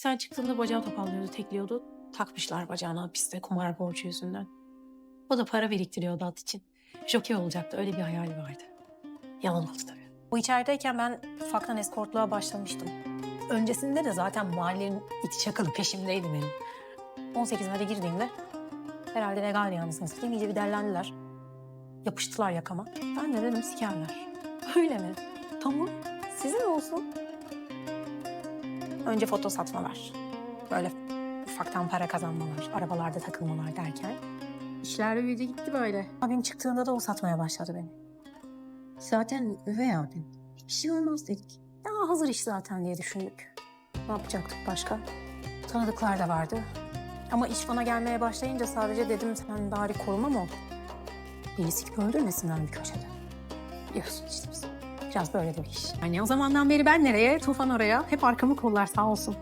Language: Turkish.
İşten çıktığında bacağı topallıyordu, tekliyordu. Takmışlar bacağına hapiste kumar borcu yüzünden. O da para biriktiriyordu at için. Jokey olacaktı, öyle bir hayali vardı. Yalan oldu tabii. Bu içerideyken ben ufaktan eskortluğa başlamıştım. Öncesinde de zaten mahallenin iti çakalı peşimdeydi benim. 18'ime de girdiğimde herhalde legal yalnız nasıl iyice bir derlendiler. Yapıştılar yakama. Ben de dedim sikerler. Öyle mi? Tamam. Sizin olsun. Önce foto satmalar. Böyle ufaktan para kazanmalar, arabalarda takılmalar derken. İşler büyüdü gitti böyle. Abim çıktığında da o satmaya başladı beni. Zaten üvey abim. Bir şey olmaz dedik. Ya hazır iş zaten diye düşündük. Ne yapacaktık başka? Tanıdıklar da vardı. Ama iş bana gelmeye başlayınca sadece dedim sen bari koruma mı ol? Beni sikip öldürmesinler bir köşede. Biliyorsun işte biz. Biraz böyle de bir iş. Yani o zamandan beri ben nereye, Tufan oraya. Hep arkamı kollar sağ olsun.